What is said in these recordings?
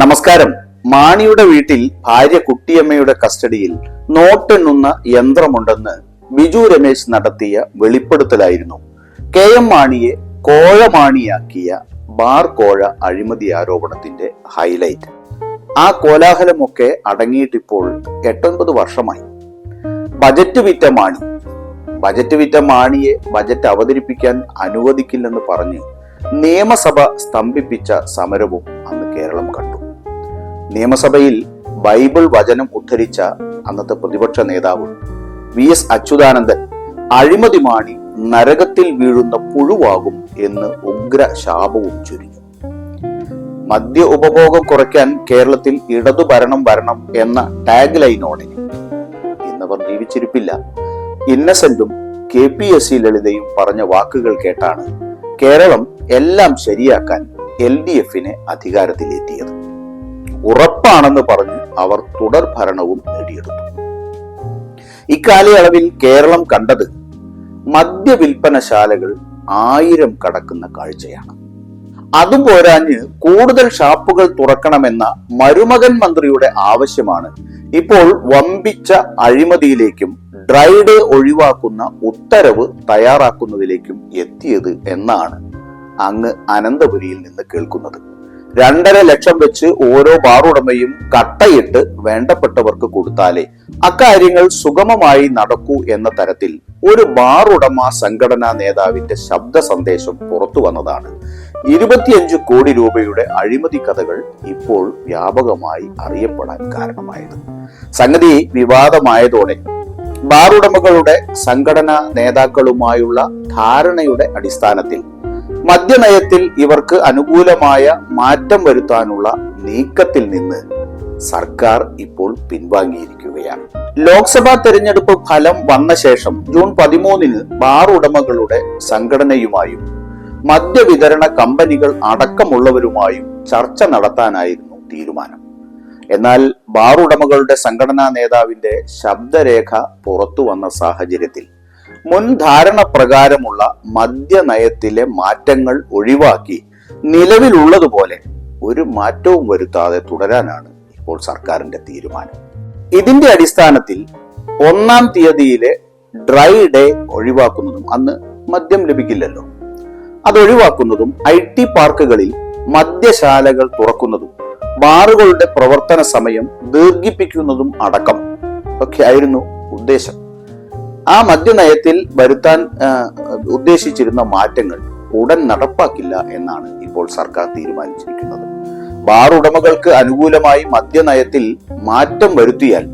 നമസ്കാരം. മാണിയുടെ വീട്ടിൽ ഭാര്യ കുട്ടിയമ്മയുടെ കസ്റ്റഡിയിൽ നോട്ടെണ്ണുന്ന യന്ത്രമുണ്ടെന്ന് ബിജു രമേശ് നടത്തിയ വെളിപ്പെടുത്തലായിരുന്നു. കെ എം മാണിയെ കോഴമാണിയാക്കിയ ബാർ കോഴ അഴിമതി ആരോപണത്തിന്റെ ഹൈലൈറ്റ്. ആ കോലാഹലമൊക്കെ അടങ്ങിയിട്ടിപ്പോൾ എട്ടൊൻപത് വർഷമായി. ബജറ്റ് വിറ്റ മാണി. ബജറ്റ് വിറ്റ മാണിയെ ബജറ്റ് അവതരിപ്പിക്കാൻ അനുവദിക്കില്ലെന്ന് പറഞ്ഞ് നിയമസഭ സ്തംഭിപ്പിച്ച സമരവും അന്ന് കേരളം കണ്ടു. നിയമസഭയിൽ ബൈബിൾ വചനം ഉദ്ധരിച്ച അന്നത്തെ പ്രതിപക്ഷ നേതാവ് വി എസ് അച്യുതാനന്ദൻ അഴിമതി മാണി നരകത്തിൽ വീഴുന്ന പുഴുവാകും എന്ന് ഉഗ്ര ശാപവും ചുരിഞ്ഞു. മദ്യ ഉപഭോഗം കുറയ്ക്കാൻ കേരളത്തിൽ ഇടതു ഭരണം വരണം എന്ന ടാഗ് ലൈനോടെ ഇന്നവർ ജീവിച്ചിരിപ്പില്ല. ഇന്നസെന്റും കെ പി എസ് സി ലളിതയും പറഞ്ഞ വാക്കുകൾ കേട്ടാണ് കേരളം എല്ലാം ശരിയാക്കാൻ എൽ ഡി എഫിനെ അധികാരത്തിലെത്തിയത്. ഉറപ്പാണെന്ന് പറഞ്ഞ് അവർ തുടർ ഭരണവും നേടിയെടുത്തു. ഇക്കാലയളവിൽ കേരളം കണ്ടത് മദ്യവിൽപ്പനശാലകൾ ആയിരം കടക്കുന്ന കാഴ്ചയാണ്. അതും പോരാഞ്ഞ് കൂടുതൽ ഷാപ്പുകൾ തുറക്കണമെന്ന മരുമകൻ മന്ത്രിയുടെ ആവശ്യമാണ് ഇപ്പോൾ വമ്പിച്ച അഴിമതിയിലേക്കും ഡ്രൈഡ് ഒഴിവാക്കുന്ന ഉത്തരവ് തയ്യാറാക്കുന്നതിലേക്കും എത്തിയത് എന്നാണ് അങ്ങ് അനന്തപുരിയിൽ നിന്ന് കേൾക്കുന്നത്. രണ്ടര ലക്ഷം വെച്ച് ഓരോ ബാറുടമയും കട്ടയിട്ട് വേണ്ടപ്പെട്ടവർക്ക് കൊടുത്താലേ അക്കാര്യങ്ങൾ സുഗമമായി നടക്കൂ എന്ന തരത്തിൽ ഒരു ബാറുടമ സംഘടനാ നേതാവിന്റെ ശബ്ദ സന്ദേശം പുറത്തു വന്നതാണ്. ഇരുപത്തിയഞ്ച് കോടി രൂപയുടെ അഴിമതി കഥകൾ ഇപ്പോൾ വ്യാപകമായി അറിയപ്പെടാൻ കാരണമായത്. സംഗതി വിവാദമായതോടെ ബാറുടമകളുടെ സംഘടനാ നേതാക്കളുമായുള്ള ധാരണയുടെ അടിസ്ഥാനത്തിൽ മദ്യനയത്തിൽ ഇവർക്ക് അനുകൂലമായ മാറ്റം വരുത്താനുള്ള നീക്കത്തിൽ നിന്ന് സർക്കാർ ഇപ്പോൾ പിൻവാങ്ങിയിരിക്കുകയാണ്. ലോക്സഭാ തെരഞ്ഞെടുപ്പ് ഫലം വന്ന ശേഷം ജൂൺ പതിമൂന്നിന് ബാർ ഉടമകളുടെ സംഘടനയുമായും മദ്യവിതരണ കമ്പനികൾ അടക്കമുള്ളവരുമായും ചർച്ച നടത്താനായിരുന്നു തീരുമാനം. എന്നാൽ ബാർ ഉടമകളുടെ സംഘടനാ നേതാവിന്റെ ശബ്ദരേഖ പുറത്തു വന്ന സാഹചര്യത്തിൽ മുൻ ധാരണ പ്രകാരമുള്ള മദ്യനയത്തിലെ മാറ്റങ്ങൾ ഒഴിവാക്കി നിലവിലുള്ളതുപോലെ ഒരു മാറ്റവും വരുത്താതെ തുടരാനാണ് ഇപ്പോൾ സർക്കാരിന്റെ തീരുമാനം. ഇതിന്റെ അടിസ്ഥാനത്തിൽ ഒന്നാം തീയതിയിലെ ഡ്രൈ ഡേ ഒഴിവാക്കുന്നതും അന്ന് മദ്യം ലഭിക്കില്ലല്ലോ. അത് ഒഴിവാക്കുന്നതും ഐ ടി പാർക്കുകളിൽ മദ്യശാലകൾ തുറക്കുന്നതും ബാറുകളുടെ പ്രവർത്തന സമയം ദീർഘിപ്പിക്കുന്നതും അടക്കം ഒക്കെ ആയിരുന്നു ഉദ്ദേശം. ആ മദ്യനയത്തിൽ വരുത്താൻ ഉദ്ദേശിച്ചിരുന്ന മാറ്റങ്ങൾ ഉടൻ നടപ്പാക്കില്ല എന്നാണ് ഇപ്പോൾ സർക്കാർ തീരുമാനിച്ചിരിക്കുന്നത്. ബാർ ഉടമകൾക്ക് അനുകൂലമായി മദ്യനയത്തിൽ മാറ്റം വരുത്തിയാൽ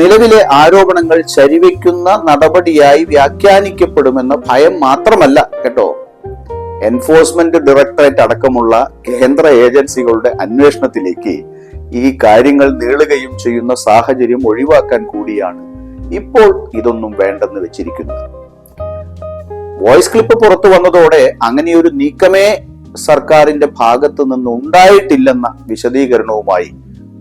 നിലവിലെ ആരോപണങ്ങൾ ശരിവെക്കുന്ന നടപടിയായി വ്യാഖ്യാനിക്കപ്പെടുമെന്ന ഭയം മാത്രമല്ല കേട്ടോ. എൻഫോഴ്സ്മെന്റ് ഡയറക്ടറേറ്റ് അടക്കമുള്ള കേന്ദ്ര ഏജൻസികളുടെ അന്വേഷണത്തിലേക്ക് ഈ കാര്യങ്ങൾ നീളുകയും ചെയ്യുന്ന സാഹചര്യം ഒഴിവാക്കാൻ കൂടിയാണ് ഇപ്പോൾ ഇതൊന്നും വേണ്ടെന്ന് വെച്ചിരിക്കുന്നത് വോയിസ് ക്ലിപ്പ് പുറത്തു വന്നതോടെ അങ്ങനെയൊരു നീക്കമേ സർക്കാരിന്റെ ഭാഗത്ത് നിന്ന് ഉണ്ടായിട്ടില്ലെന്ന വിശദീകരണവുമായി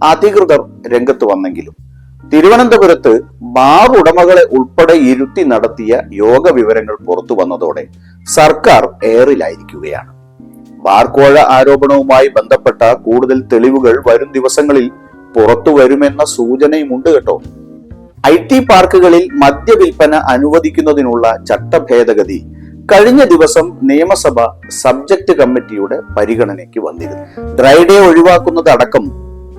അധികൃതർ രംഗത്ത് വന്നെങ്കിലും തിരുവനന്തപുരത്ത് ബാർ ഉടമകളെ ഉൾപ്പെടെ ഇരുത്തി നടത്തിയ യോഗ വിവരങ്ങൾ പുറത്തു വന്നതോടെ സർക്കാർ എയറിലായിരിക്കുകയാണ് കോഴ ആരോപണവുമായി ബന്ധപ്പെട്ട കൂടുതൽ തെളിവുകൾ വരും ദിവസങ്ങളിൽ പുറത്തു വരുമെന്ന സൂചനയുമുണ്ട് കേട്ടോ. ഐ ടി പാർക്കുകളിൽ മദ്യവിൽപ്പന അനുവദിക്കുന്നതിനുള്ള ചട്ടഭേദഗതി കഴിഞ്ഞ ദിവസം നിയമസഭ സബ്ജക്ട് കമ്മിറ്റിയുടെ പരിഗണനയ്ക്ക് വന്നിരുന്നു. ഡ്രൈഡേ ഒഴിവാക്കുന്നതടക്കം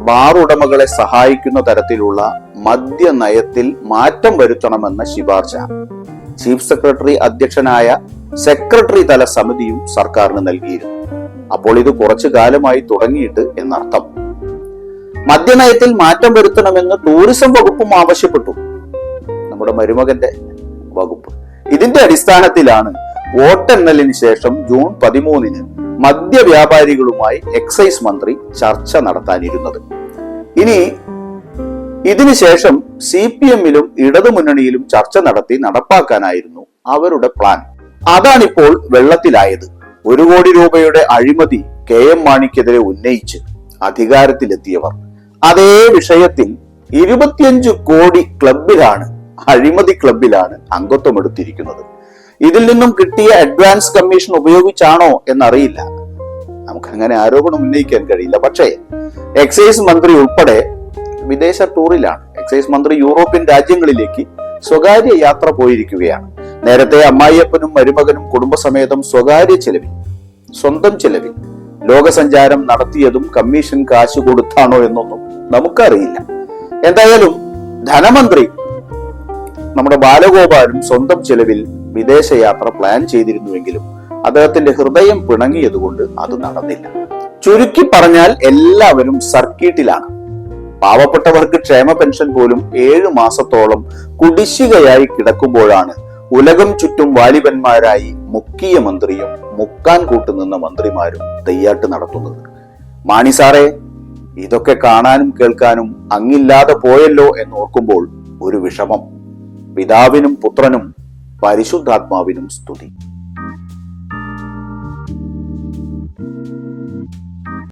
ബാർ ഉടമകളെ സഹായിക്കുന്ന തരത്തിലുള്ള മദ്യനയത്തിൽ മാറ്റം വരുത്തണമെന്ന ശുപാർശ ചീഫ് സെക്രട്ടറി അധ്യക്ഷനായ സെക്രട്ടറി തല സമിതിയും സർക്കാരിന് നൽകിയിരുന്നു. അപ്പോൾ ഇത് കുറച്ചു കാലമായി തുടങ്ങിയിട്ട് എന്നർത്ഥം. മദ്യനയത്തിൽ മാറ്റം വരുത്തണമെന്ന് ടൂറിസം വകുപ്പും ആവശ്യപ്പെട്ടു. നമ്മുടെ മരുമകന്റെ വകുപ്പ്. ഇതിന്റെ അടിസ്ഥാനത്തിലാണ് വോട്ടെണ്ണലിന് ശേഷം ജൂൺ പതിമൂന്നിന് മദ്യവ്യാപാരികളുമായി എക്സൈസ് മന്ത്രി ചർച്ച നടത്താനിരുന്നത്. ഇനി ഇതിനുശേഷം സി പി എമ്മിലും ഇടതുമുന്നണിയിലും ചർച്ച നടത്തി നടപ്പാക്കാനായിരുന്നു അവരുടെ പ്ലാൻ അതാണിപ്പോൾ വെള്ളത്തിലായത്. ഒരു കോടി രൂപയുടെ അഴിമതി കെ എം മാണിക്കെതിരെ ഉന്നയിച്ച് അധികാരത്തിലെത്തിയവർ. അതേ വിഷയത്തിൽ ഇരുപത്തിയഞ്ച് കോടി ക്ലബിലാണ് അഴിമതി ക്ലബിലാണ് അംഗത്വം എടുത്തിരിക്കുന്നത്. ഇതിൽ നിന്നും കിട്ടിയ അഡ്വാൻസ് കമ്മീഷൻ ഉപയോഗിച്ചാണോ എന്നറിയില്ല. നമുക്ക് അങ്ങനെ ആരോപണം ഉന്നയിക്കാൻ കഴിയില്ല. പക്ഷേ എക്സൈസ് മന്ത്രി ഉൾപ്പെടെ വിദേശ ടൂറിലാണ് എക്സൈസ് മന്ത്രി യൂറോപ്യൻ രാജ്യങ്ങളിലേക്ക് സ്വകാര്യ യാത്ര പോയിരിക്കുകയാണ്. നേരത്തെ അമ്മായിയപ്പനും മരുമകനും കുടുംബസമേതം സ്വകാര്യ ചെലവിൽ സ്വന്തം ചെലവിൽ ലോകസഞ്ചാരം നടത്തിയതും കമ്മീഷൻ കാശ് കൊടുത്താണോ എന്നൊന്നും നമുക്കറിയില്ല. എന്തായാലും ധനമന്ത്രി നമ്മുടെ ബാലഗോപാലും സ്വന്തം ചെലവിൽ വിദേശയാത്ര പ്ലാൻ ചെയ്തിരുന്നുവെങ്കിലും അദ്ദേഹത്തിന്റെ ഹൃദയം പിണങ്ങിയതുകൊണ്ട് അത് നടന്നില്ല. ചുരുക്കി പറഞ്ഞാൽ എല്ലാവരും സർക്കിട്ടിലാണ് പാവപ്പെട്ടവർക്ക് ക്ഷേമ പെൻഷൻ പോലും ഏഴു മാസത്തോളം കുടിശ്ശികയായി കിടക്കുമ്പോഴാണ് ഉലകം ചുറ്റും വാലിബന്മാരായി മുക്കിയ മന്ത്രിയും മുക്കാൻ കൂട്ടുനിന്ന മന്ത്രിമാരും തെയ്യാട്ട് നടത്തുന്നത്. മാണി സാറേ ഇതൊക്കെ കാണാനും കേൾക്കാനും അങ്ങില്ലാതെ പോയല്ലോ എന്ന് ഓർക്കുമ്പോൾ ഒരു വിഷമം. പിതാവിനും പുത്രനും പരിശുദ്ധാത്മാവിനും സ്തുതി.